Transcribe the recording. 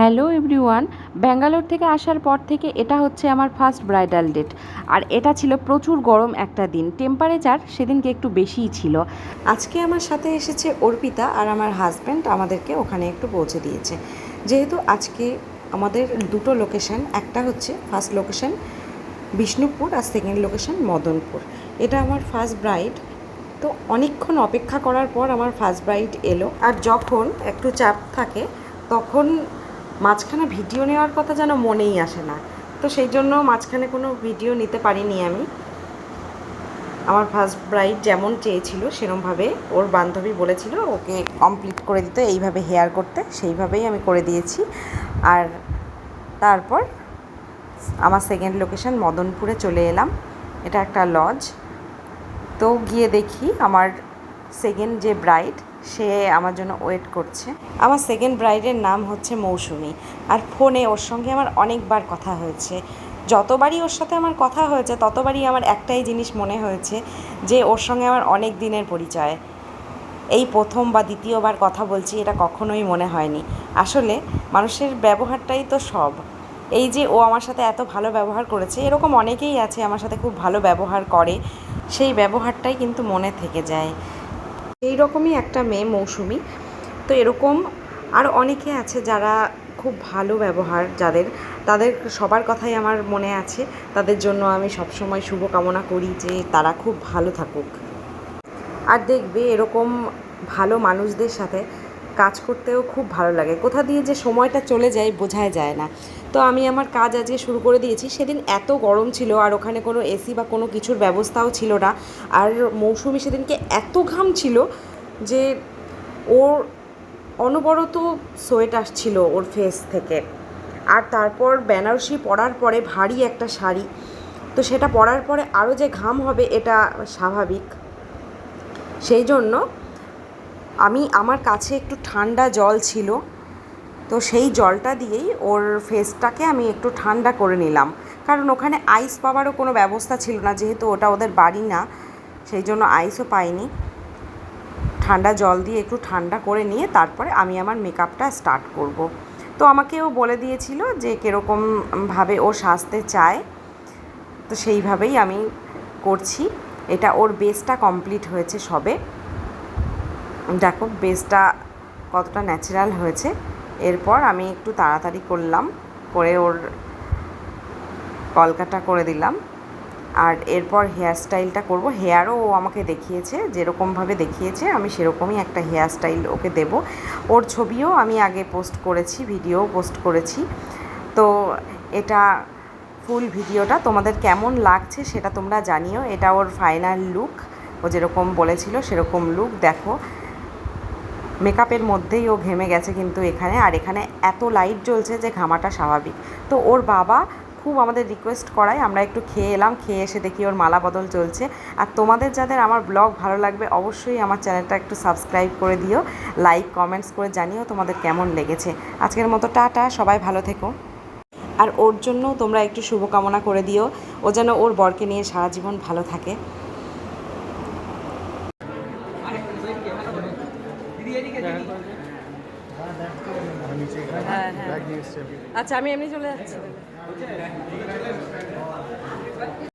Hello everyone, Bangalore থেকে আসার পর থেকে এটা হচ্ছে আমার ফার্স্ট ব্রাইডাল ডেট আর এটা ছিল প্রচুর গরম একটা দিন। টেম্পারেচার সেদিনকে একটু বেশিই ছিল। আজকে আমার সাথে এসেছে অর্পিতা আর আমার হাজব্যান্ড আমাদেরকে ওখানে একটু পৌঁছে দিয়েছে। যেহেতু আজকে আমাদের দুটো লোকেশান একটা হচ্ছে ফার্স্ট লোকেশন বিষ্ণুপুর আর সেকেন্ড লোকেশন মদনপুর। এটা আমার ফার্স্ট ব্রাইড তো অনেকক্ষণ অপেক্ষা করার পর আমার ফার্স্ট ব্রাইড এলো। আর যখন একটু চাপ থাকে, তখন মাঝখানে ভিডিও নেওয়ার কথা যেন মনেই আসে না। তো সেই জন্য মাঝখানে কোনো ভিডিও নিতে পারিনি আমি। আমার ফার্স্ট ব্রাইড যেমন চেয়েছিল, সেরমভাবে ওর বান্ধবী বলেছিল, ওকে কমপ্লিট করে দিতে, এইভাবে হেয়ার করতে। সেইভাবেই আমি করে দিয়েছি। আর তারপর আমার সেকেন্ড লোকেশন মদনপুরে চলে এলাম। এটা একটা লজ তো গিয়ে দেখি আমার সেকেন্ড যে ব্রাইড সে আমার জন্য ওয়েট করছে। আমার সেকেন্ড ব্রাইডের নাম হচ্ছে মৌসুমি। আর ফোনে ওর সঙ্গে আমার অনেকবার কথা হয়েছে। যতবারই ওর সাথে আমার কথা হয়েছে, ততবারই আমার একটাই জিনিস মনে হয়েছে যে ওর সঙ্গে আমার অনেক দিনের পরিচয়। এই প্রথম বা দ্বিতীয়বার কথা বলছি, এটা কখনোই মনে হয়নি। আসলে মানুষের ব্যবহারটাই তো সব। এই যে ও আমার সাথে এত ভালো ব্যবহার করেছে, এরকম অনেকেই আছে আমার সাথে খুব ভালো ব্যবহার করে। সেই ব্যবহারটাই কিন্তু মনে থেকে যায়। এই রকমই একটা মেয়ে মৌসুমি। তো এরকম আর অনেকে আছে যারা খুব ভালো ব্যবহার যাদের, তাদের সবার কথাই আমার মনে আছে। তাদের জন্য আমি সবসময় শুভকামনা করি যে তারা খুব ভালো থাকুক। আর দেখবে এরকম ভালো মানুষদের সাথে কাজ করতেও খুব ভালো লাগে। কোথা দিয়ে যে সময়টা চলে যায় বোঝাই যায় না। তো আমি আমার কাজ আজকে শুরু করে দিয়েছি। সেদিন এত গরম ছিল আর ওখানে কোনো এসি বা কোনো কিছুর ব্যবস্থাও ছিল না। আর মৌসুমি সেদিনকে এত ঘাম ছিল যে ওর অনবরত সোয়েট আসছিল ওর ফেস থেকে। আর তারপর বেনারসি পরার পরে ভারী একটা শাড়ি। তো সেটা পরার পরে আরও যে ঘাম হবে এটা স্বাভাবিক। সেই জন্য আমি আমার কাছে একটু ঠান্ডা জল ছিল, তো সেই জলটা দিয়েই ওর ফেসটাকে আমি একটু ঠান্ডা করে নিলাম। কারণ ওখানে আইস পাওয়ারও কোনো ব্যবস্থা ছিল না, যেহেতু ওটা ওদের বাড়ি না, সেই জন্য আইসও পাইনি। ঠান্ডা জল দিয়ে একটু ঠান্ডা করে নিয়ে তারপরে আমি আমার মেকআপটা স্টার্ট করব। তো আমাকেও বলে দিয়েছিল যে কীরকমভাবে ও সাজতে চায়, তো সেইভাবেই আমি করছি। এটা ওর বেসটা কমপ্লিট হয়েছে সবে। দেখো বেসটা কতটা ন্যাচারাল হয়েছে। এরপর আমি একটু তাড়াতাড়ি করলাম, করে ওর কলকাটা করে দিলাম। আর এরপর হেয়ার স্টাইলটা করব। হেয়ারও ও আমাকে দেখিয়েছে, যেরকমভাবে দেখিয়েছে, আমি সেরকমই একটা হেয়ার স্টাইল ওকে দেব। ওর ছবিও আমি আগে পোস্ট করেছি ভিডিও পোস্ট করেছি। তো এটা ফুল ভিডিওটা তোমাদের কেমন লাগছে সেটা তোমরা জানিও। এটা ওর ফাইনাল লুক ও যেরকম বলেছিল সেরকম লুক দেখো। মেকআপের মধ্যেই ও ঘেমে গেছে কিন্তু এখানে, আর এখানে এত লাইট জ্বলছে যে ঘামাটা স্বাভাবিক। তো ওর বাবা খুব আমাদের রিকোয়েস্ট করায়, আমরা একটু খেয়ে এলাম, খেয়ে এসে দেখি ওর মালা বদল চলছে। আর তোমাদের যাদের আমার ব্লগ ভালো লাগবে, অবশ্যই আমার চ্যানেলটা একটু সাবস্ক্রাইব করে দিও লাইক কমেন্টস করে জানিও তোমাদের কেমন লেগেছে। আজকের মতো টাটা, সবাই ভালো থেকো। আর ওর জন্য তোমরা একটু শুভকামনা করে দিও, ও যেন ওর বরকে নিয়ে সারা জীবন ভালো থাকে। হ্যাঁ, হ্যাঁ। আচ্ছা আমি এমনি চলে যাচ্ছি।